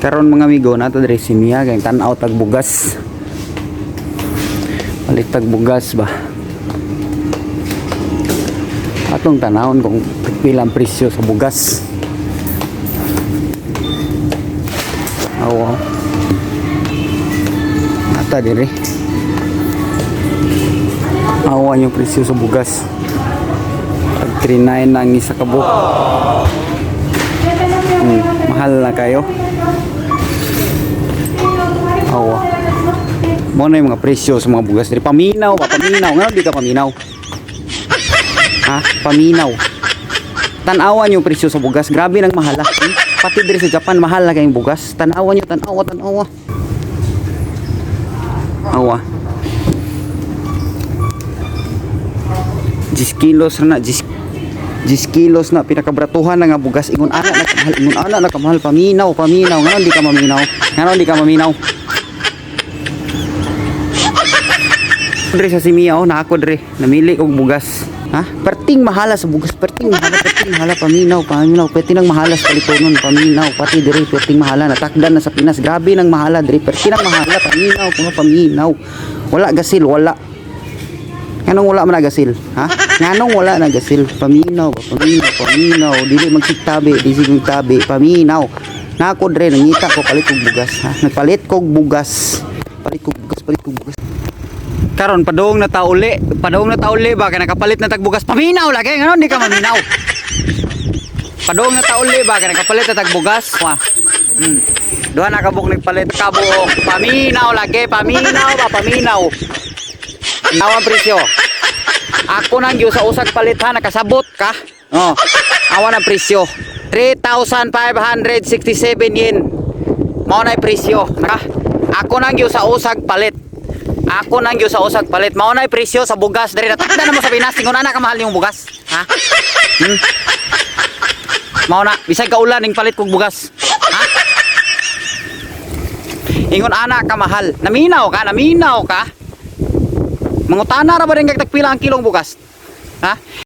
Karon mga amigo nato diri si Mia kay tan-aw tag bugas. Balik tag bugas ba. Atong tanawon kung pila ang presyo sa bugas. Awa. Ata diri. Awa yung presyo sa bugas. Pag 39 ang isa ka buok. Hmm, mahal na kayo. Awa. Mo na yung mga presyo sa mga bugas diri. Paminaw ba? Paminaw. Nga di ka paminaw. Ha? Paminaw. Tanawan yung presyo sa bugas. Grabe nang mahal. ah. Hmm? Pati diri sa Japan mahal na kayong bugas. Tanawan nyo, tanawa, tanawa. Awa. 10 kilos na 10 10 kilos na pinakabratuhan na nga bugas ingon ana na kamahal ingon ana na kamahal paminaw paminaw ngayon di ka maminaw ngayon di ka maminaw Dre sa simia oh na ako dre namili og bugas ha perting mahala sa bugas perting mahala perting mahala paminaw paminaw perting nang mahala sa kalitonon paminaw pati dre perting mahala natakdan na sa Pinas grabe nang mahala dre perting nang mahala paminaw kuno paminaw wala gasil wala Nganong wala man nagasil? Ha? Nganong wala nagasil? Paminaw, paminaw, paminaw. Dili magsiktabi, di sigong tabi. Paminaw. Nako dre nangita ko palit kog bugas, ha? Nagpalit kog bugas. Palit kog bugas, palit kog bugas. Karon padung na tauli, padung na tauli ba kay nakapalit na tag bugas. Paminaw lagi, nganon di ka maminaw. Padung na tauli ba kay nakapalit na tag bugas. Wa. Hmm. Duha na kabuk nagpalit kabuk. Paminaw lagi, paminaw ba, paminaw. Nawang presyo. Ako nang gyud sa usag palit ha nakasabot ka. Oh. Awa ng presyo. 3,567 yen. Mao na presyo. Naka. Ako nang gyud sa usag palit. Ako nang gyud sa usag palit. Mao na presyo sa bugas diri natakda na mo sa Pinas ingon ana ka mahal yung bugas. Ha? Hmm? Mao na bisag ka ulan ning palit kog bugas. Ha? Ingon ana ka mahal. Naminaw ka, naminaw ka. Mangutana ra ba rin kag tagpila ang kilong bugas? Ha?